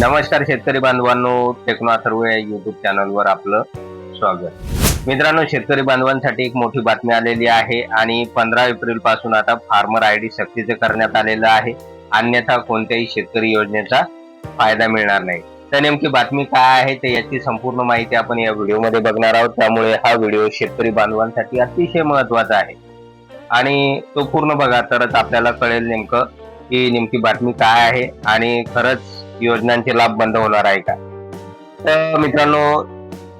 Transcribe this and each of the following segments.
नमस्कार शेतकरी बांधवांनो टेक्नो अथर्व या युट्यूब चॅनलवर आपलं स्वागत. मित्रांनो शेतकरी बांधवांसाठी एक मोठी बातमी आलेली आहे आणि पंधरा एप्रिलपासून आता फार्मर आय डी सक्तीचे करण्यात आलेलं आहे. अन्यथा कोणत्याही शेतकरी योजनेचा फायदा मिळणार नाही. तर नेमकी बातमी काय आहे ते याची संपूर्ण माहिती आपण या व्हिडिओमध्ये बघणार आहोत. त्यामुळे हा व्हिडिओ शेतकरी बांधवांसाठी अतिशय महत्त्वाचा आहे. आणि तो पूर्ण बघा तरच आपल्याला कळेल नेमकं की नेमकी बातमी काय आहे. आणि खरंच योजनांचे लाभ बंद होणार आहे का? तर मित्रांनो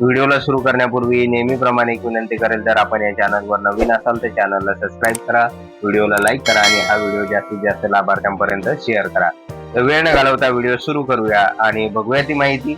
व्हिडिओला सुरू करण्यापूर्वी नेहमीप्रमाणे एक विनंती करेल तर आपण या चॅनलवर नवीन असाल तर चॅनलला सबस्क्राईब करा व्हिडिओला लाईक करा आणि हा व्हिडिओ जास्तीत जास्त लाभार्थ्यांपर्यंत शेअर करा. तर वेळ न घालवता व्हिडिओ सुरू करूया आणि बघूया ती माहिती.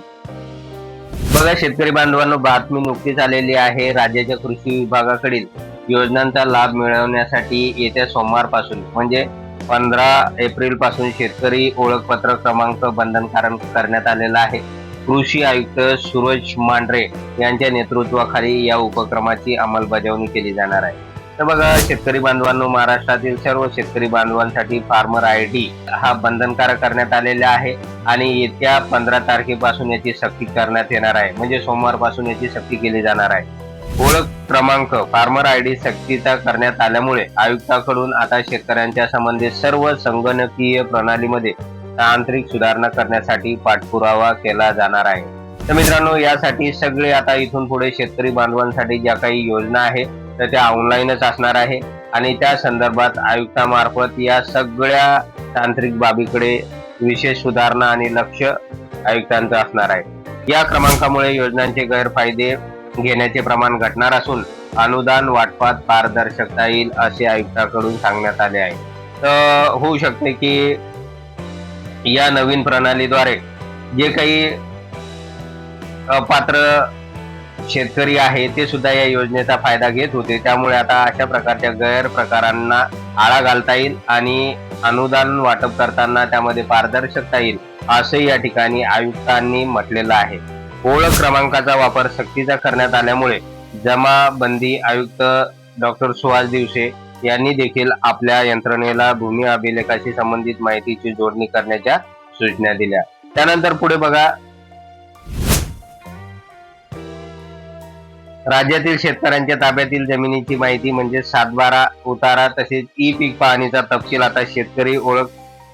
बघा शेतकरी बांधवांनो बातमी नुकतीच आलेली आहे. राज्याच्या कृषी विभागाकडील योजनांचा लाभ मिळवण्यासाठी येत्या सोमवारपासून म्हणजे पंधरा एप्रिलपासून शेतकरी ओळखपत्र क्रमांक बंधनकारक करण्यात आलेला आहे. कृषी आयुक्त सूरज मांढरे यांच्या नेतृत्वाखाली या उपक्रमाची अंमलबजावणी केली जाणार आहे. तर बघा शेतकरी बांधवांनो महाराष्ट्रातील सर्व शेतकरी बांधवांसाठी फार्मर आय डी हा बंधनकारक करण्यात आलेला आहे आणि येत्या पंधरा तारखेपासून याची सक्ती करण्यात येणार आहे. म्हणजे सोमवारपासून याची सक्ती केली जाणार आहे. ओळख क्रमांक फार्मर आय डी सक्तीचा करण्यात आल्यामुळे आयुक्ताकडून आता शेतकऱ्यांच्या संबंधित सर्व संगणकीय प्रणालीमध्ये तांत्रिक सुधारणा करण्यासाठी पाठपुरावा केला जाणार आहे. तर मित्रांनो यासाठी सगळे आता इथून पुढे शेतकरी बांधवांसाठी ज्या काही योजना आहे तर त्या ऑनलाईनच असणार आहे. आणि त्या संदर्भात आयुक्तामार्फत या सगळ्या तांत्रिक बाबीकडे विशेष सुधारणा आणि लक्ष आयुक्तांचं असणार आहे. या क्रमांकामुळे योजनांचे गैरफायदे घेण्याचे प्रमाण घटणार असून अनुदान वाटपात पारदर्शकता येईल असे आयुक्ताकडून सांगण्यात आले आहे. तर होऊ शकते की या नवीन प्रणालीद्वारे जे काही अपात्र शेतकरी आहे ते सुद्धा या योजनेचा फायदा घेत होते. त्यामुळे आता अशा प्रकारच्या गैरप्रकारांना आळा घालता येईल आणि अनुदान वाटप करताना त्यामध्ये पारदर्शकता येईल असंही या ठिकाणी आयुक्तांनी म्हटलेलं आहे. ओळख क्रमांकाचा वापर सक्तीचा करण्यात आल्यामुळे जमाबंदी आयुक्त डॉक्टर सुहास दिवसे यांनी देखील आपल्या यंत्रणेला भूमी अभिलेखाशी संबंधित माहितीची जोडणी करण्याच्या सूचना दिल्या. त्यानंतर पुढे बघा. राज्यातील शेतकऱ्यांच्या ताब्यातील जमिनीची माहिती म्हणजे सातबारा उतारा तसेच ई पीक पाहणीचा तपशील आता शेतकरी ओळख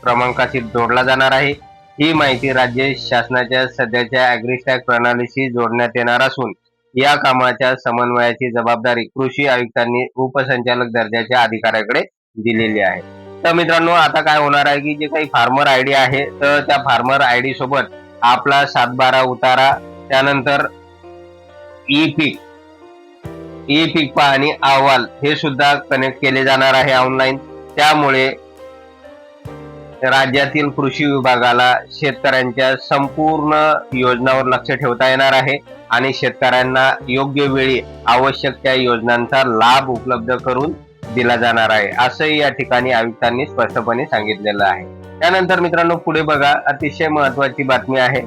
क्रमांकाशी जोडला जाणार आहे. ही माहिती राज्य शासनाच्या सध्याच्या अॅग्रिस्टॅक प्रणालीशी जोडण्यात येणार असून या कामाच्या समन्वयाची जबाबदारी कृषी आयुक्तांनी उपसंचालक दर्जाच्या अधिकाऱ्याकडे दिलेली आहे. तर मित्रांनो आता काय होणार आहे की जे काही फार्मर आयडी आहे तर त्या फार्मर आयडी सोबत आपला सातबारा उतारा त्यानंतर ई पीक ई पीक पाहणी अहवाल हे सुद्धा कनेक्ट केले जाणार आहे ऑनलाईन त्यामुळे राज्यातील कृषी विभागाला शेतकऱ्यांच्या संपूर्ण योजनावर लक्ष ठेवता येणार आहे आणि शेतकऱ्यांना योग्य वेळी आवश्यक त्या योजनांचा लाभ उपलब्ध करून दिला जाणार आहे असंही या ठिकाणी आयुक्तांनी स्पष्टपणे सांगितलेलं आहे. त्यानंतर मित्रांनो पुढे बघा अतिशय महत्वाची बातमी आहे.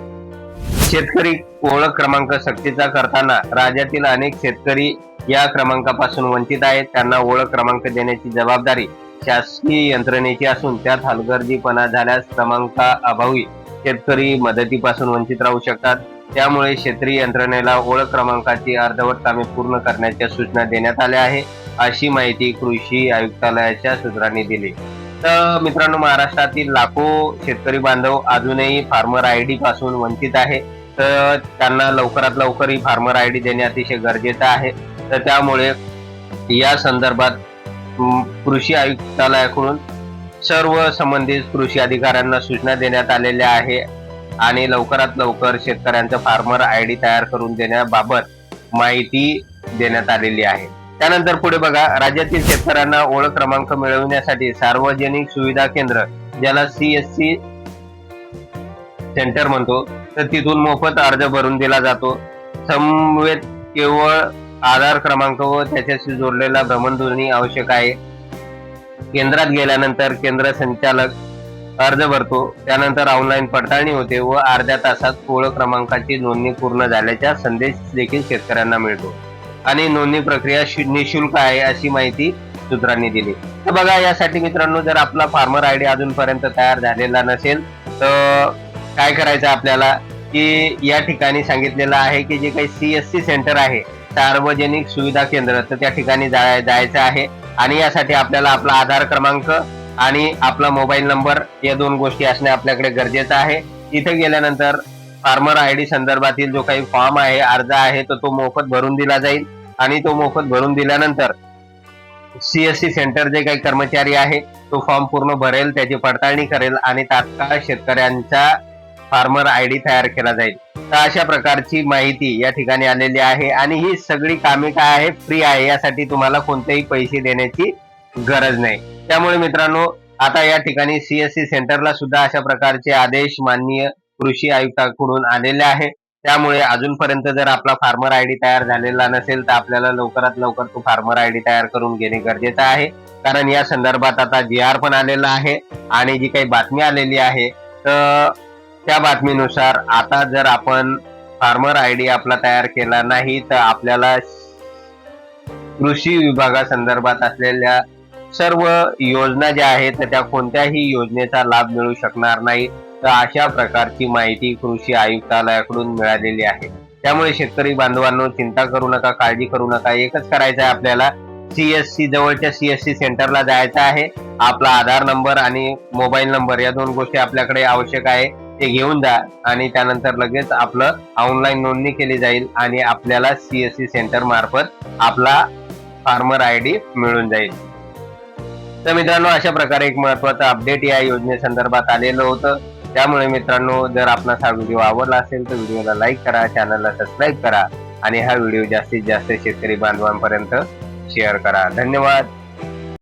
शेतकरी ओळख क्रमांक सक्तीचा करताना राज्यातील अनेक शेतकरी या क्रमांकापासून वंचित आहेत. त्यांना ओळख क्रमांक देण्याची जबाबदारी शासकीय यंत्रणेची असून त्यात हलगर्जीपणा झाल्यास क्रमांका अभावी शेतकरी मदतीपासून वंचित राहू शकतात. त्यामुळे क्षेत्रीय यंत्रणेला ओळख क्रमांकाची अर्धवट कामे पूर्ण करण्याच्या सूचना देण्यात आल्या आहे अशी माहिती कृषी आयुक्तालयाच्या सूत्रांनी दिली. तर मित्रांनो महाराष्ट्रातील लाखो शेतकरी बांधव अजूनही फार्मर आय डी पासून वंचित आहे. तर त्यांना लवकरात लवकर ही फार्मर आय डी देणे अतिशय गरजेचं आहे. तर त्यामुळे या संदर्भात कृषी आयुक्तालयाकडून सर्व संबंधित कृषी अधिकाऱ्यांना सूचना देण्यात आलेल्या आहे आणि लवकरात लवकर शेतकऱ्यांचं फार्मर आय डी तयार करून देण्याबाबत माहिती देण्यात आलेली आहे. त्यानंतर पुढे बघा राज्यातील शेतकऱ्यांना ओळख क्रमांक मिळवण्यासाठी सार्वजनिक सुविधा केंद्र ज्याला सीएससी सेंटर म्हणतो तर तिथून मोफत अर्ज भरून दिला जातो. समवेत केवळ आधार क्रमांक व त्याच्याशी जोडलेला भ्रमणध्वनी आवश्यक आहे. केंद्रात गेल्यानंतर केंद्र संचालक अर्ज भरतो. त्यानंतर ऑनलाईन पडताळणी होते व अर्ध्या तासात ओळख क्रमांकाची नोंदणी पूर्ण झाल्याचा संदेश देखील शेतकऱ्यांना मिळतो. आणि नोंदणी प्रक्रिया निशुल्क आहे अशी माहिती सूत्रांनी दिली. तर बघा यासाठी मित्रांनो जर आपला फार्मर आयडी अजूनपर्यंत तयार झालेला नसेल तर काय करायचं आपल्याला? की या ठिकाणी सांगितलेलं आहे की जे काही सीएससी सेंटर आहे सार्वजनिक सुविधा केंद्र तर त्या ठिकाणी जाय- जायचं आहे. आणि यासाठी आपल्याला आपला आधार क्रमांक आणि आपला मोबाईल नंबर या दोन गोष्टी असणे आपल्याकडे गरजेचं आहे. इथे गेल्यानंतर फार्मर आय डी संदर्भातील जो काही फॉर्म आहे अर्ज आहे तर तो मोफत भरून दिला जाईल. आणि तो मोफत भरून दिल्यानंतर सीएससी सेंटर जे काही कर्मचारी आहे तो फॉर्म पूर्ण भरेल त्याची पडताळणी करेल आणि तात्काळ शेतकऱ्यांचा फार्मर आय डी तयार केला जाईल. तर अशा प्रकारची माहिती या ठिकाणी आलेली आहे. आणि ही सगळी कामे काय आहे फ्री आहे. यासाठी तुम्हाला कोणतेही पैसे देण्याची गरज नाही. त्यामुळे मित्रांनो आता या ठिकाणी सीएससी सेंटरला सुद्धा अशा प्रकारचे आदेश माननीय कृषी आयुक्ताकडून आलेले आहे. त्यामुळे अजूनपर्यंत जर आपला फार्मर आयडी तयार झालेला नसेल तर आपल्याला लवकरात लवकर तो फार्मर आयडी तयार करून घेणे गरजेचं आहे. कारण या संदर्भात आता जी आर पण आलेला आहे. आणि जी काही बातमी आलेली आहे तर त्या बातमीनुसार आता जर आपण फार्मर आयडी आपला तयार केला नाही तर आपल्याला कृषी विभागासंदर्भात असलेल्या सर्व योजना ज्या आहेत तर त्या कोणत्याही योजनेचा लाभ मिळू शकणार नाही. तर अशा प्रकारची माहिती कृषी आयुक्तालयाकडून मिळालेली आहे. त्यामुळे शेतकरी बांधवांनो चिंता करू नका काळजी करू नका. एकच करायचं आहे आपल्याला सीएससी जवळच्या सीएससी सेंटरला जायचं आहे. आपला आधार नंबर आणि मोबाईल नंबर या दोन गोष्टी आपल्याकडे आवश्यक आहे. ते घेऊन जा. आणि त्यानंतर लगेच आपलं ऑनलाईन नोंदणी केली जाईल आणि आपल्याला सीएससी सेंटर मार्फत आपला फार्मर आय डी मिळून जाईल. तर मित्रांनो अशा प्रकारे एक महत्वाचं अपडेट या योजनेसंदर्भात आलेलं होतं. त्यामुळे मित्रांनो जर आपणास हा व्हिडिओ आवडला असेल तर व्हिडिओला लाईक करा चॅनलला सबस्क्राईब करा आणि हा व्हिडिओ जास्तीत जास्त शेतकरी बांधवांपर्यंत शेअर करा. धन्यवाद.